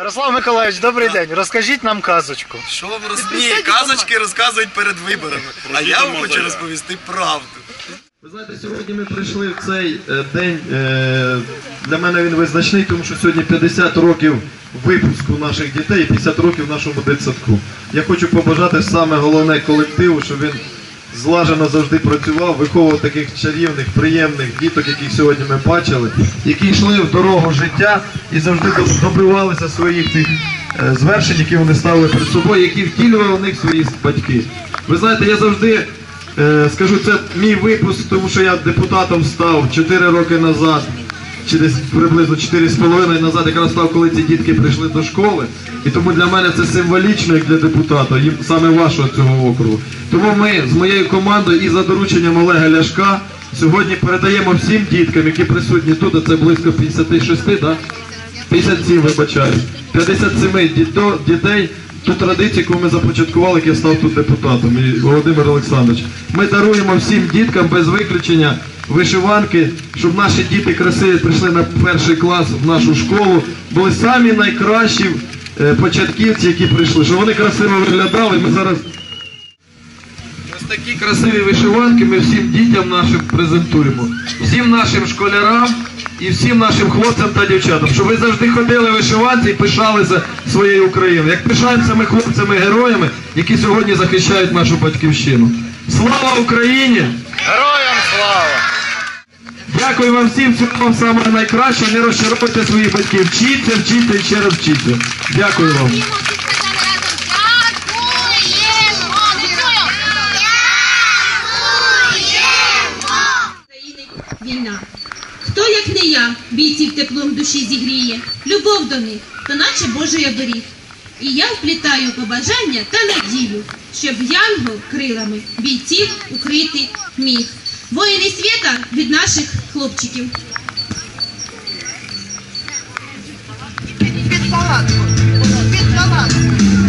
Ярослав Миколаївич, добрий день. Розкажіть нам казочку. Що вам роз... Ні, казочки розказують перед виборами. А я вам хочу розповісти правду. Ви знаєте, сьогодні ми прийшли в цей е, день. е, для мене він визначний, тому що сьогодні 50 років випуску наших дітей і 50 років нашому дитсадку. Я хочу побажати саме головне колективу, щоб він злажено завжди працював, виховував таких чарівних, приємних діток, яких сьогодні ми бачили, які йшли в дорогу життя і завжди добивалися своїх тих е, звершень, які вони ставили перед собою, які втілювали в них свої батьки. Ви знаєте, я завжди Е, Скажу, це мій випуск, тому що я депутатом став 4 роки назад, чи десь приблизно 4,5 назад, якраз став, коли ці дітки прийшли до школи. І тому для мене це символічно, як для депутата, їм саме вашого цього округу. Тому ми з моєю командою і за дорученням Олега Ляшка сьогодні передаємо всім діткам, які присутні тут, це близько 56, да? 57, вибачаю. 57 діто- дітей. Ту традицію, яку ми започаткували, як я став тут депутатом, і Володимир Олександрович. Ми даруємо всім діткам без виключення вишиванки, щоб наші діти красиві прийшли на перший клас в нашу школу, були самі найкращі е, початківці, які прийшли, щоб вони красиво виглядали. Ми зараз Ось такі красиві вишиванки ми всім дітям нашим презентуємо. Всім нашим школярам і всім нашим хлопцям та дівчатам, щоб ви завжди ходили вишиванці і пишалися своєю Україною. Як пишаємося ми хлопцями-героями, які сьогодні захищають нашу батьківщину. Слава Україні! Героям слава! Дякую вам всім, всього вам самого найкращого. Не розчаровуйте своїх батьків. Вчіться, вчіться і ще раз вчіться. Дякую вам. Війна. Хто, як не я, бійців теплом душі зігріє, любов до них, то наче Божий оберіг. І я вплітаю побажання та надію, щоб янгол крилами бійців укрити міг. Воїни світа від наших хлопчиків. Під палатку. Під палатку.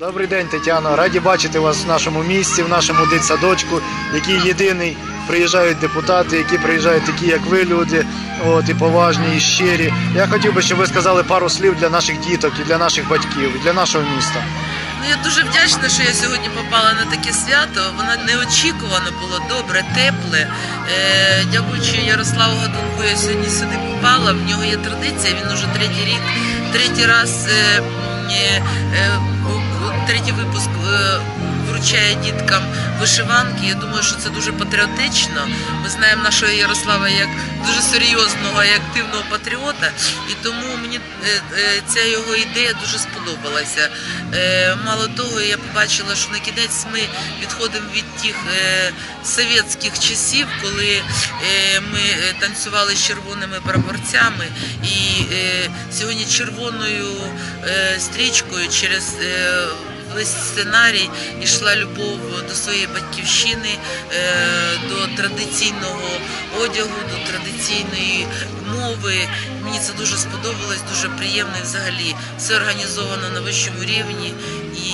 День, Тетяно. Раді бачити вас в нашому місті, в нашому дитсадочку, який єдиний приїжджають депутати, які приїжджають такі, як ви, люди, от і поважні, і щирі. Я хотів би, щоб ви сказали пару слів для наших діток і для наших батьків, і для нашого міста. Ну, я дуже вдячна, що я сьогодні попала на таке свято. Воно неочікувано було добре, тепле. Е, дякуючи Ярославу Гадунку, я сьогодні сюди попала. В нього є традиція. Він уже третій рік, третій раз, е, е, е, третій випуск е, вручає діткам вишиванки. Я думаю, що це дуже патріотично. Ми знаємо нашого Ярослава як дуже серйозного і активного патріота, і тому мені е, е, ця його ідея дуже сподобалася. Мало того, я побачила, що на кінець ми відходимо від тих совєтських часів, коли ми танцювали з червоними прапорцями, і сьогодні червоною стрічкою через весь сценарій йшла любов до своєї батьківщини, е, до традиційного одягу, до традиційної мови. Мені це дуже сподобалось, дуже приємно взагалі все організовано на вищому рівні. І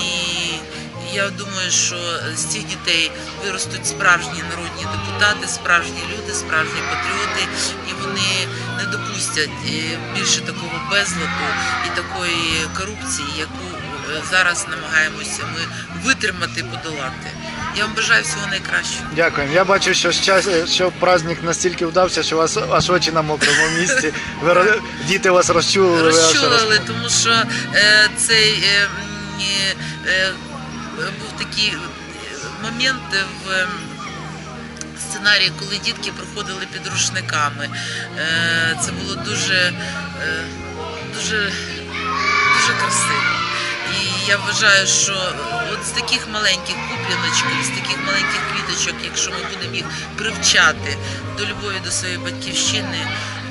я думаю, що з цих дітей виростуть справжні народні депутати, справжні люди, справжні патріоти, і вони не допустять е, більше такого безладу і такої корупції, яку зараз намагаємося ми витримати, подолати. Я вам бажаю всього найкращого. Дякую. Я бачу, що щас- що праздник настільки вдався, що у вас аж очі на мокрому місці. Ви діти вас розчулили. ви розчулили, тому що е, цей е, е, був такий момент в сценарії, коли дітки проходили під рушниками. Е, це було дуже, е, дуже, дуже красиво. І я вважаю, що от з таких маленьких купліночків, з таких маленьких квіточок, якщо ми будемо їх привчати до любові до своєї батьківщини,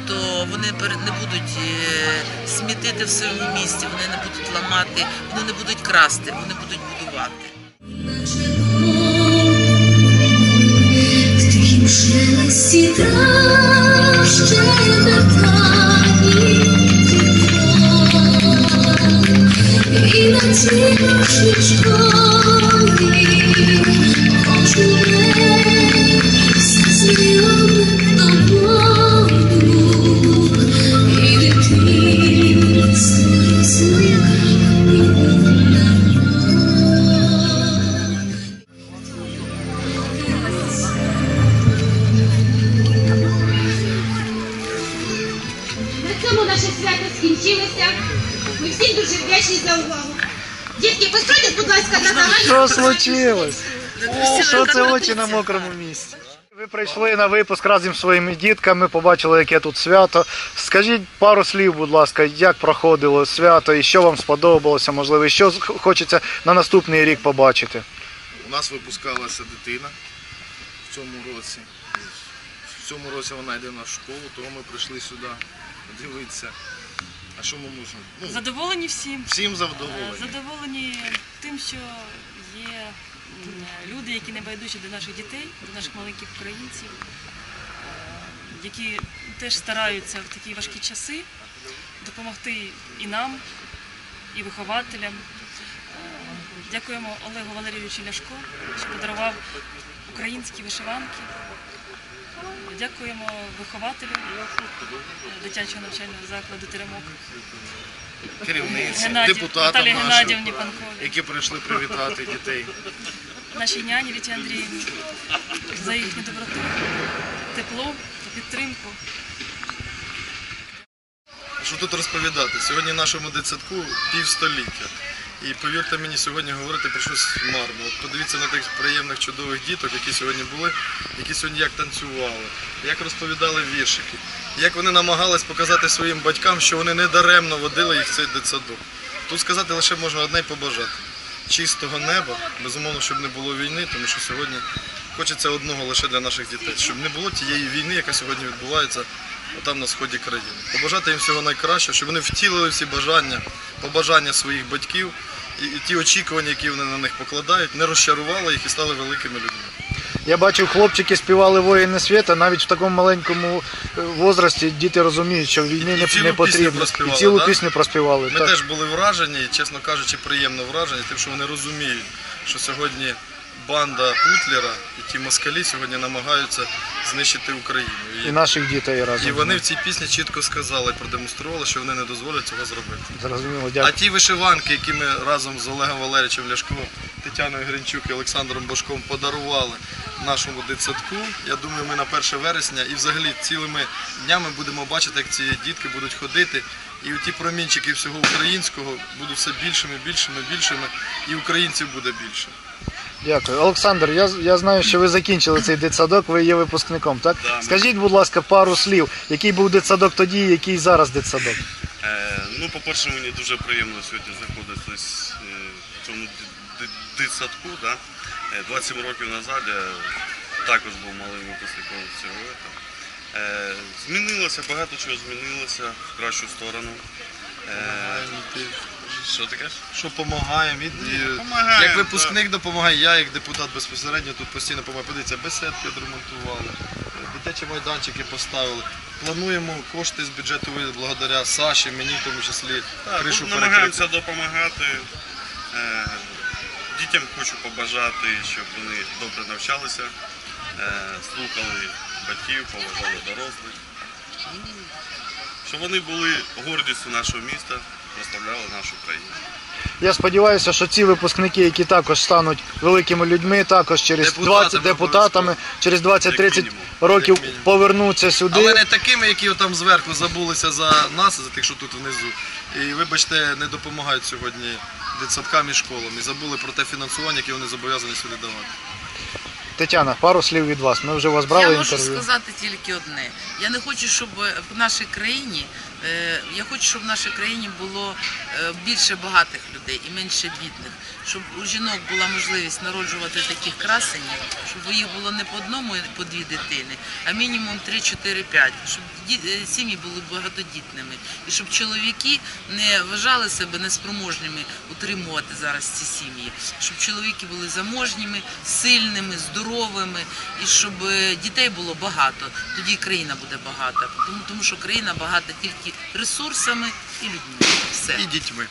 то вони не будуть е, смітити в своєму місті, вони не будуть ламати, вони не будуть красти, вони будуть будувати. В тихім шелесті трав вітра, і на цій нашій школі очує зілом тобою, і дитинство рисує На цьому наше свято скінчилося. Ми всім дуже вдячні за увагу. Дітки, постройтесь, будь ласка, на загальну. Що случилось? Що це очі на мокрому місці? Ви прийшли на випуск разом зі своїми дітками, побачили, яке тут свято. Скажіть пару слів, будь ласка, як проходило свято і що вам сподобалося, можливо, і що хочеться на наступний рік побачити. У нас випускалася дитина в цьому році. В цьому році вона йде на школу, тому ми прийшли сюди дивитися. А що ми можемо? Ну, Задоволені всім. всім Е, завдоволені. Задоволені тим, що є люди, які не байдужі до наших дітей, до наших маленьких українців, е, які теж стараються в такі важкі часи допомогти і нам, і вихователям. Е, Дякуємо Олегу Валерійовичу Ляшко, що подарував українські вишиванки. Дякуємо вихователю дитячого навчального закладу Теремок. Керівниці, депутатам Наталії нашим, Геннадівні які прийшли привітати дітей. нашій няні Віті Андріївні за їхню доброту, тепло, підтримку. Що тут розповідати? Сьогодні нашому дитсадку півстоліття. І повірте мені, сьогодні говорити про щось марно. От подивіться на тих приємних чудових діток, які сьогодні були, які сьогодні як танцювали, як розповідали віршики, як вони намагались показати своїм батькам, що вони не даремно водили їх в цей дитсадок. Тут сказати лише можна одне й побажати. Чистого неба, безумовно, щоб не було війни, тому що сьогодні хочеться одного лише для наших дітей, щоб не було тієї війни, яка сьогодні відбувається там на сході країни. Побажати їм всього найкращого, щоб вони втілили всі бажання, побажання своїх батьків і, і ті очікування, які вони на них покладають, не розчарували їх і стали великими людьми. Я бачив, хлопчики співали воїни світа, навіть в такому маленькому е, возрасті діти розуміють, що війни І не, не потрібно. І цілу да? пісню проспівали. Ми так. теж були вражені, чесно кажучи, приємно вражені, тим, що вони розуміють, що сьогодні банда Путлера і ті москалі сьогодні намагаються знищити Україну. І наших дітей разом. І вони в цій пісні чітко сказали, продемонстрували, що вони не дозволять цього зробити. Зрозуміло, А ті вишиванки, які ми разом з Олегом Валерійовичем Ляшко, Тетяною Гринчук і Олександром Бошком подарували нашому дитсадку, я думаю, ми на 1 вересня і взагалі цілими днями будемо бачити, як ці дітки будуть ходити. І ті промінчики всього українського будуть все більшими, більшими, більшими, і українців буде більше. Дякую. Олександр, я, я знаю, що ви закінчили цей дитсадок, ви є випускником, так? Да, Скажіть, будь ласка, пару слів, який був дитсадок тоді, який зараз дитсадок? Е, ну, по-перше, мені дуже приємно сьогодні знаходитись е, в цьому ди- ди- дитсадку. Да? Е, 27 років назад я також був малим випускником цього. Е, змінилося, багато чого змінилося в кращу сторону. Е, що ти кажеш? Що допомагаємо, як випускник допомагає, я як депутат безпосередньо тут постійно допомагаю. Подивіться, беседки відремонтували, дитячі майданчики поставили. Плануємо кошти з бюджету благодаря Саші, мені в тому числі Так, кришу перекрити. намагаємося допомагати. Е, дітям хочу побажати, щоб вони добре навчалися, е, слухали батьків, поважали дорослих. Щоб вони були гордістю нашого міста, прославляли нашу країну. Я сподіваюся, що ці випускники, які також стануть великими людьми, також через Депутатами 20 депутатами, через 20-30 років повернуться сюди. Але не такими, які там зверху забулися за нас, за тих, що тут внизу. І вибачте, не допомагають сьогодні дитсадкам і школам. І забули про те фінансування, яке вони зобов'язані сюди давати. Тетяна, пару слів від вас. Ми вже у вас брали я можу інтерв'ю. сказати тільки одне. Я не хочу, щоб в нашій країні, я хочу, щоб в нашій країні було е, більше багатих людей і менше бідних. Щоб у жінок була можливість народжувати таких красенів, щоб їх було не по одному по дві дитини, а мінімум 3-4-5, щоб е, сім'ї були багатодітними. І щоб чоловіки не вважали себе неспроможними утримувати зараз ці сім'ї, щоб чоловіки були заможніми, сильними, здоровими, і щоб е, дітей було багато. Тоді і країна буде багата. Тому, тому що країна багата тільки ресурсами і людьми. Все. І дітьми.